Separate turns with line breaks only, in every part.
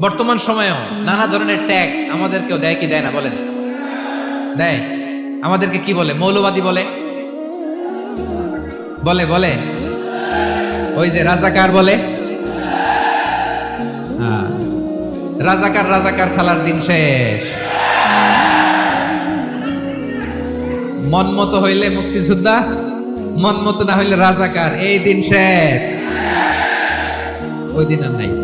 বর্তমান সময়েও নানা ধরনের ট্যাগ আমাদেরকেও দেয় কি দেয় না, বলেন? দেয়? আমাদেরকে কি বলে? মৌলবাদী বলে? বলে বলে? ওই যে রাজাকার বলে? হ্যাঁ। রাজাকার রাজাকার খেলার দিন শেষ। মন মতো হইলে মুক্তিযোদ্ধা, মন মতো না হইলে রাজাকার, এই দিন শেষ। ওই দিন আর নাই।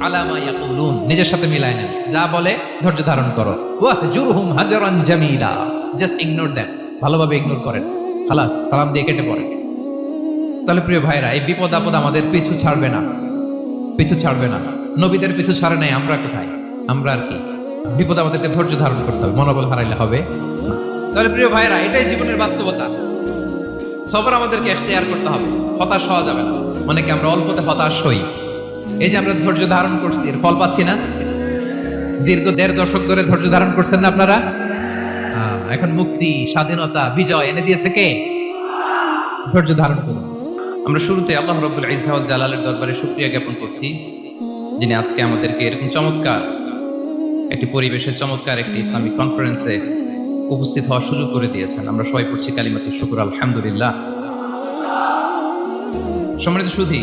আলামা ইয়াকুলুন। নিজের সাথে মিলায় নেন। যা বলে ধৈর্য ধারণ করো। ওয়াহ জুরহুম হাজারান জামিলা। জাস্ট ইগনোর দেন ভালোভাবে ইগনোর করেন। খালাস, সালাম দিয়ে কেটে পড়েন। তাহলে প্রিয় ভাইরা এই বিপদ আপদ আমাদের পিছু ছাড়বে না। পিছু ছাড়বে না। নবীদের পিছু ছাড়ে নাই, আমরা কোথায়? আমরা আর কি? বিপদ আমাদেরকে ধৈর্য ধারণ করতে হবে। মনোবল হারাইলে হবে তাহলে প্রিয় ভাইরা এটাই জীবনের বাস্তবতা। সবর আমাদেরকে এখতিয়ার করতে হবে। হতাশ হওয়া যাবে না। অনেকে আমরা অল্পতে হতাশ হই? এই যে আমরা ধৈর্য ধারণ করছি, এর ফল পাচ্ছি না। দীর্ঘ দেড় দশক ধরে ধৈর্য ধারণ করছেন না আপনারা? এখন মুক্তি, স্বাধীনতা, বিজয় এনে দিয়েছে কে? ধৈর্য ধারণ করুন। আমরা শুরুতে আল্লাহ রবুল ইসাউল জালালের দরবারে শুক্রিয়া জ্ঞাপন করছি, যিনি আজকে আমাদেরকে এরকম চমৎকার একটি পরিবেশের চমৎকার একটি ইসলামিক কনফারেন্সে উপস্থিত হওয়ার সুযোগ করে দিয়েছেন। আমরা সবাই পড়ছি কালিমাতুর শুকুর, আলহামদুলিল্লাহ। সম্মানিত সুধী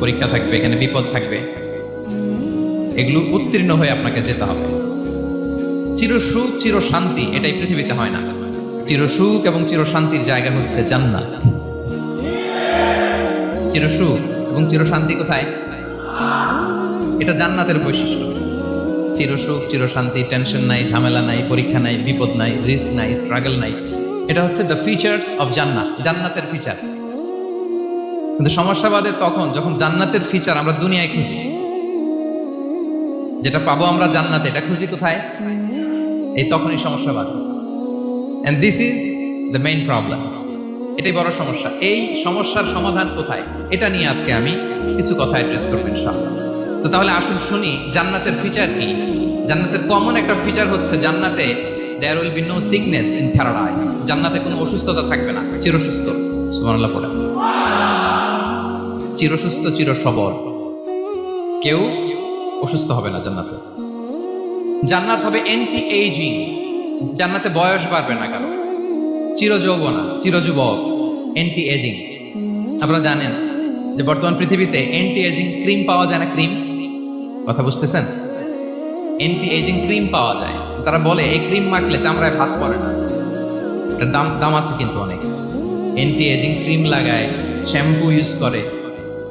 পরীক্ষা থাকবে, এখানে বিপদ থাকবে। এগুলো উত্তীর্ণ হয়ে আপনাকে যেতে হবে। চির সুখ চির শান্তি এটাই পৃথিবীতে হয় না। চির সুখ এবং চির শান্তির জায়গা হচ্ছে জান্নাত। চির সুখ এবং চির শান্তি কোথায়? এটা জান্নাতের বৈশিষ্ট্য। চির সুখ চির শান্তি টেনশন নাই, ঝামেলা নাই, পরীক্ষা নাই, বিপদ নাই, রিস্ক নাই, স্ট্রাগল নাই। এটা হচ্ছে দ্য ফিচার্স অফ জান্নাত, জান্নাতের ফিচার কিন্তু সমস্যা বাদে তখন যখন জান্নাতের ফিচার আমরা দুনিয়ায় খুঁজি, যেটা পাবো আমরা জান্নাতে, এটা খুঁজি কোথায়? এই তখনই সমস্যা বাদে। And this is the main problem এটাই বড় সমস্যা। এই সমস্যার সমাধান কোথায়? এটা নিয়ে আজকে আমি কিছু কথা অ্যাড্রেস করব ইনশাআল্লাহ। তো তাহলে আসুন শুনি, জান্নাতের ফিচার কি? জান্নাতের কমন একটা ফিচার হচ্ছে জান্নাতে there will be no sickness in paradise জান্নাতে কোনো অসুস্থতা থাকবে না, চিরসুস্থ। সুবহানাল্লাহ, পড়ে। চিরসুস্থ চির সবল কেউ অসুস্থ হবে না জান্নাতে। জান্নাত হবে অ্যান্টি এইজিং জান্নাতে বয়স বাড়বে না কারও। চির যৌবনা চির যুবক অ্যান্টি এজিং আপনারা জানেন যে বর্তমান পৃথিবীতে অ্যান্টি এজিং ক্রিম পাওয়া যায় না ক্রিম কথা বুঝতেছেন? অ্যান্টি এজিং ক্রিম পাওয়া যায়। তারা বলে, এই ক্রিম মাখলে চামড়ায় ভাঁজ পড়ে না। এটার দাম দাম আছে কিন্তু অনেক। অ্যান্টি এজিং ক্রিম লাগায় শ্যাম্পু ইউজ করে।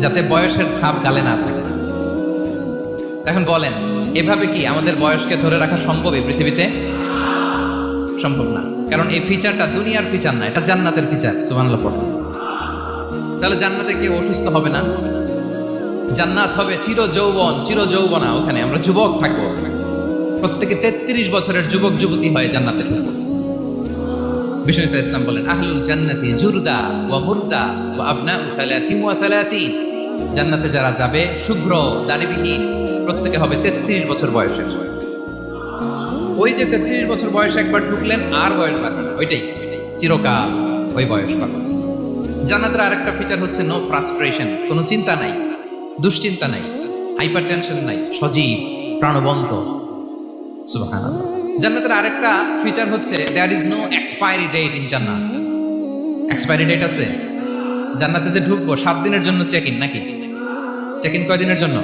যাতে বয়সের ছাপ গালে না থাকে এখন বলেন, এভাবে কি আমাদের বয়সকে ধরে রাখা সম্ভব এই পৃথিবীতে? সম্ভব না। কারণ এই ফিচারটা দুনিয়ার ফিচার না, এটা জান্নাতের ফিচার পড়ো। তাহলে জান্নাতে কেউ অসুস্থ হবে না? জান্নাত হবে চির যৌবন চির যৌবনা ওখানে। আমরা যুবক থাকব প্রত্যেকে তেত্রিশ বছরের যুবক, যুবতী হয় জান্নাতের ইসা ইসলাম বলেন, আহলুল জান্নাতি জুরদা ওয়া মুরদা ওয়া আবনা সালাসিন ওয়া সালাসিন। জান্নাতে যারা যাবে, শুভ্র দাড়িবিহীন, প্রত্যেকে হবে তেত্রিশ বছর বয়সের। ওই যে তেত্রিশ বছর বয়সে একবার ঢুকলেন, আর বয়স বাড়বে না। ওইটাই, চিরকাল ওই বয়স পাবেন জান্নাতের আরেকটা ফিচার হচ্ছে নো ফ্রাস্ট্রেশন কোনো চিন্তা নাই, দুশ্চিন্তা নাই হাইপার টেনশন নাই, সজীব, প্রাণবন্ত। জান্নাতের আরেকটা ফিচার হচ্ছে there is no expiry date in জান্নাত। এক্সপায়ারি ডেট আছে? জান্নাতে যে ঢুকবো, সাত দিনের জন্য চেক ইন নাকি? চেক ইন কয় দিনের জন্য?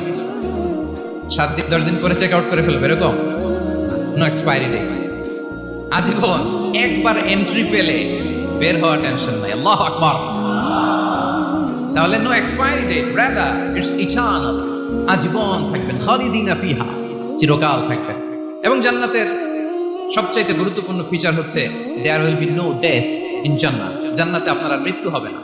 সাত দিন, দশ দিন পরে চেক আউট করে ফেলবে, এরকম? নো এক্সপায়ারি ডে আজীবন একবার এন্ট্রি পেলে বের হওয়ার টেনশন নাই। আল্লাহ আকবার। তাহলে no expiry date brother it's eternal আজীবন থাকবেন, খালিদিনা ফিহা, চিরকাল থাকবেন। এবং জান্নাতের সবচাইতে গুরুত্বপূর্ণ ফিচার হচ্ছে there will be no death in জান্নাত জান্নাতে আপনার মৃত্যু হবে না।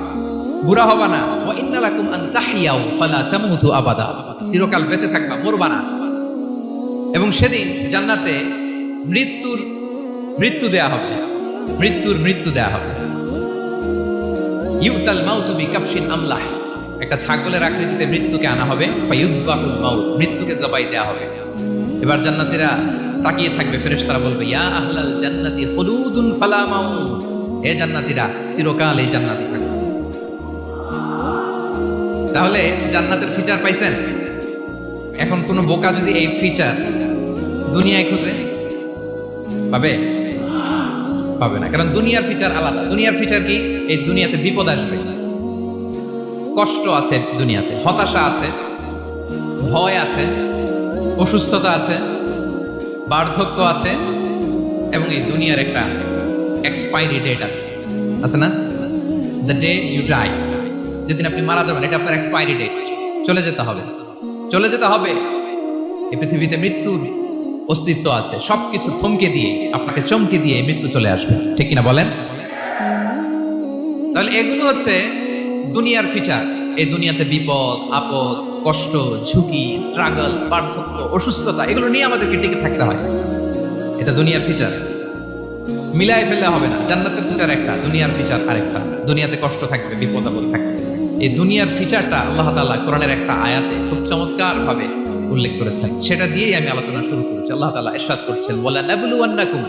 বুড়া হবা না। ওয়া ইন্নালাকুম আন ফালা তামুতু আবাদা। চিরকাল বেঁচে থাকবা, মরবা না। এবং সেদিন জান্নাতে মৃত্যুর মৃত্যু দেয়া হবে। মৃত্যুর মৃত্যু দেয়া হবে। ইউতাল মাউতু বিকাপশিন আমলাহ। একটা ছাগলের আকৃতিতে মৃত্যুকে আনা হবে। ফায়ুযবাহুল মাউত, মৃত্যুকে জবাই দেয়া হবে। এবার জান্নাতীরা তাকিয়ে থাকবে, ফেরেশতারা বলবে, ইয়া আহলাল জান্নাতি, খুলুদুন ফালা মাউত। হে জান্নাতীরা, চিরকাল এই জান্নাতে থাকবে তাহলে জান্নাতের ফিচার পাইছেন? এখন কোন বোকা যদি এই ফিচার দুনিয়ায় খুঁজে, পাবে? পাবে না, কারণ দুনিয়ার ফিচার আলাদা। দুনিয়ার ফিচার কি? এই দুনিয়াতে বিপদ আসবে। কষ্ট আছে দুনিয়াতে, হতাশা আছে, ভয় আছে, অসুস্থতা আছে, বার্ধক্য আছে, এবং এই দুনিয়ার একটা এক্সপায়ারি ডেট আছে। আছে না? দ্য ডে ইউ ডাই যেদিন আপনি মারা যাবেন, এটা আপনার এক্সপায়ারি ডেট চলে যেতে হবে। চলে যেতে হবে। এই পৃথিবীতে মৃত্যুর অস্তিত্ব আছে। সবকিছু থমকে দিয়ে, আপনাকে চমকে দিয়ে মৃত্যু চলে আসবে। ঠিক কিনা বলেন? তাহলে এগুলো হচ্ছে দুনিয়ার ফিচার এই দুনিয়াতে বিপদ, আপদ, কষ্ট, ঝুঁকি স্ট্রাগল পার্থক্য, অসুস্থতা, এগুলো নিয়ে আমাদেরকে টিকে থাকতে হয়। এটা দুনিয়ার ফিচার মিলাই ফেললে হবে না। জান্নাতের ফিচার একটা, দুনিয়ার ফিচার আরেকটা। দুনিয়াতে কষ্ট থাকবে, বিপদ আপদ থাকবে। এই দুনিয়ার ফিচারটা আল্লাহ তালা কোরআনের একটা আয়াতে খুব চমৎকার ভাবে উল্লেখ করেছেন। সেটা দিয়েই আমি আলোচনা শুরু করেছি। আল্লাহ তালা ইরশাদ করছেন ওয়ালা নাবলুওয়ান্নাকুম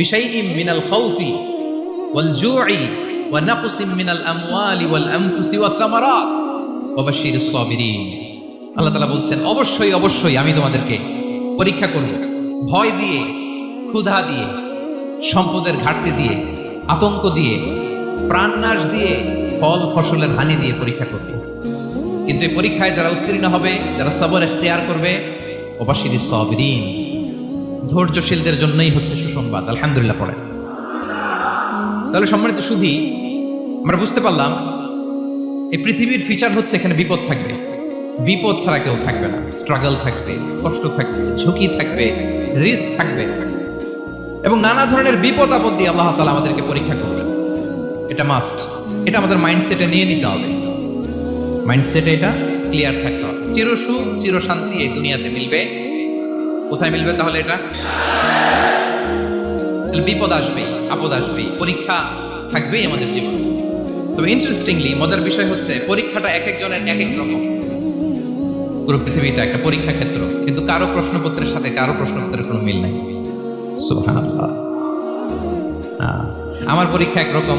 বিশাইইম মিনাল খাউফি ওয়াল জু'i ওয়া নাকসিম মিনাল আমওয়ালি ওয়াল আনফুসি ওয়াস সামারাত ওয়া বাশশিরিস সাবিরিন আল্লাহ তাআলা বলছেন, অবশ্যই অবশ্যই আমি তোমাদেরকে পরীক্ষা করব। ভয় দিয়ে, ক্ষুধা দিয়ে, সম্পদের ঘাটতি দিয়ে, আতঙ্ক দিয়ে, প্রাণনাশ দিয়ে ফল ফসলের হানি দিয়ে পরীক্ষা করবে। কিন্তু এই পরীক্ষায় যারা উত্তীর্ণ হবে, যারা সবর এখতিয়ার করবে ওবাসির সবরিন। ধৈর্যশীলদের জন্যই হচ্ছে সুসংবাদ। আলহামদুলিল্লাহ পড়ে তাহলে সম্মানিত সুধি, আমরা বুঝতে পারলাম, এই পৃথিবীর ফিচার হচ্ছে এখানে বিপদ থাকবে। বিপদ ছাড়া কেউ থাকবে না। স্ট্রাগল থাকবে, কষ্ট থাকবে, ঝুঁকি থাকবে রিস্ক থাকবে। এবং নানা ধরনের বিপদ আপদ দিয়ে আল্লাহ তালা আমাদেরকে পরীক্ষা করবে এটা মাস্ট এটা আমাদের মাইন্ডসেটে নিয়ে নিতে হবে। মাইন্ডসেটে এটা ক্লিয়ার থাকতে হবে। চিরসুখ চিরশান্তি এই দুনিয়াতে মিলবে। কোথায় মিলবে তাহলে এটা? বিপদ আসবেই, আপদ আসবেই, পরীক্ষা থাকবেই আমাদের জীবনে। তবে ইন্টারেস্টিংলি মজার বিষয় হচ্ছে পরীক্ষাটা এক একজনের এক এক রকম। পুরো পৃথিবীটা একটা পরীক্ষা ক্ষেত্র, কিন্তু কারও প্রশ্নপত্রের সাথে কারও প্রশ্নপত্রের কোনো মিল নাই। আমার পরীক্ষা একরকম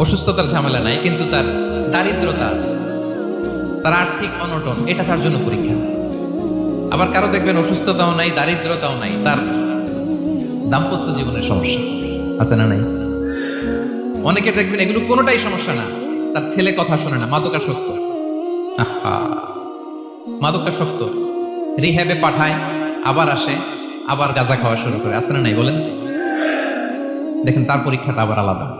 অসুস্থতার ঝামেলা নাই, কিন্তু তার দারিদ্রতা আছে। তার আর্থিক অনটন, এটা তার জন্য পরীক্ষা। আবার কারও দেখবেন অসুস্থতাও নাই, দারিদ্রতাও নাই, তার দাম্পত্য জীবনের সমস্যা। আছে না নাই? অনেকে দেখবেন এগুলো কোনোটাই সমস্যা না। তার ছেলে কথা শোনে না, মাদকাসক্ত। আহা! মাদকাসক্ত। রিহ্যাবে পাঠায়, আবার আসে, আবার গাঁজা খাওয়া শুরু করে। আছে না নাই বলেন? দেখেন তার পরীক্ষাটা আবার আলাদা।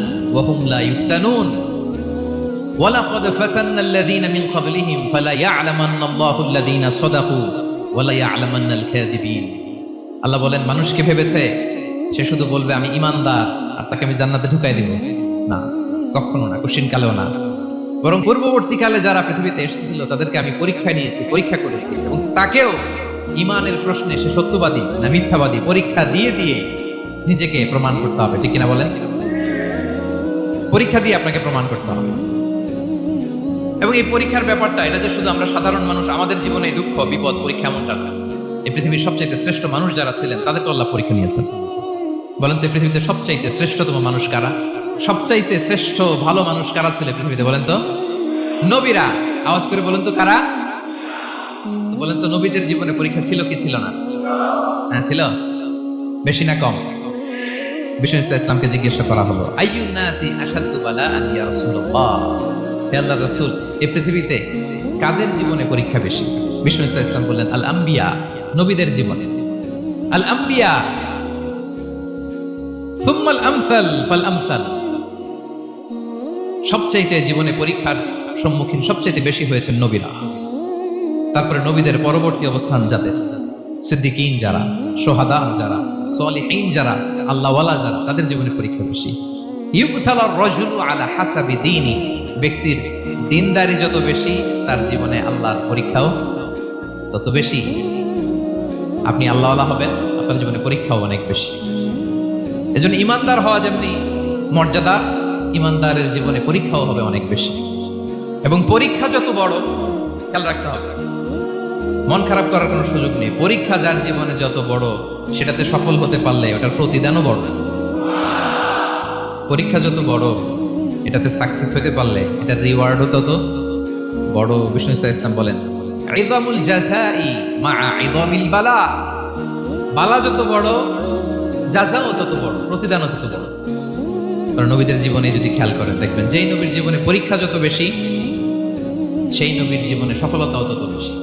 ওয়া হুম লা ইফতানুন ولقد فتنا الذين من قبلهم فلا يعلمن الله الذين صدقوا ولا يعلمن الكاذبين আল্লাহ বলেন মানুষকে ভেবেছে সে শুধু বলবে আমি ইমানদার আর তাকে আমি জান্নাতে ঢুকাই দিব না কখনো না কঠিন কালেও না বরং পূর্ববর্তীকালে যারা পৃথিবীতে এসেছিল তাদেরকে আমি পরীক্ষা নিয়েছি পরীক্ষা করেছি এবং তাকেও ইমানের প্রশ্নে সে সত্যবাদী না মিথ্যাবাদী পরীক্ষা দিয়ে দিয়ে নিজেকে প্রমাণ করতে হবে ঠিক কিনা বলেন পরীক্ষা দিয়ে আপনাকে প্রমাণ করতে হবে। এবং এই পরীক্ষার ব্যাপারটা, এটা যে শুধু আমরা সাধারণ মানুষ, আমাদের জীবনে দুঃখ, বিপদ, পরীক্ষা এমনটা না। এই পৃথিবীর সবচাইতে শ্রেষ্ঠ মানুষ যারা ছিলেন, তাদেরকে আল্লাহ পরীক্ষা নিয়েছেন। বলেন তো, এই পৃথিবীতে সবচাইতে শ্রেষ্ঠতম মানুষ কারা? সবচাইতে শ্রেষ্ঠ, ভালো মানুষ কারা ছিল এই পৃথিবীতে, বলেন তো? নবীরা। আওয়াজ করে বলেন তো, কারা? বলেন তো, নবীদের জীবনে পরীক্ষা ছিল কি ছিল না? হ্যাঁ ছিল? বেশি না কম? ইসলামকে জিজ্ঞাসা করা হলো আশাদ্দু বালা হে আল্লাহ রাসূল, এই পৃথিবীতে কাদের জীবনে পরীক্ষা বেশি? বিষ্ণু ইসলাম বললেন, আল আম্বিয়া, নবীদের জীবনে। আল আম্বিয়া, সুম্মাল আমসাল ফাল আমসাল। সবচাইতে জীবনে পরীক্ষার সম্মুখীন সবচাইতে বেশি হয়েছে নবীরা। তারপরে নবীদের পরবর্তী অবস্থান যাদের? সিদ্দিকিন যারা, সোহাদা যারা, সলিহীন যারা আল্লাহওয়ালা যারা, তাদের জীবনে পরীক্ষা বেশি ইউবতালা রজুলু আলা হাসাবি দিনই ব্যক্তির দিনদারি যত বেশি, তার জীবনে আল্লাহর পরীক্ষাও তত বেশি। আপনি আল্লাহওয়ালা হবেন, আপনার জীবনে পরীক্ষাও অনেক বেশি। এজন্য ইমানদার হওয়া যেমনি মর্যাদার, ইমানদারের জীবনে পরীক্ষাও হবে অনেক বেশি। এবং পরীক্ষা যত বড়, খেয়াল রাখতে হবে। মন খারাপ করার কোনো সুযোগ নেই। পরীক্ষা যার জীবনে যত বড়, সেটাতে সফল হতে পারলে ওটার প্রতিদানও বড় পরীক্ষা যত বড়, এটাতে সাকসেস হতে পারলে, এটার রিওয়ার্ডও তত বড়, বিষ্ণু ইসা ইসলাম বলেন জাযাই মা বালা। বালা যত বড় যাজাও তত বড়, প্রতিদানও তত বড়। কারণ নবীদের জীবনে যদি খেয়াল করেন, দেখবেন যেই নবীর জীবনে পরীক্ষা যত বেশি, সেই নবীর জীবনে সফলতাও তত বেশি।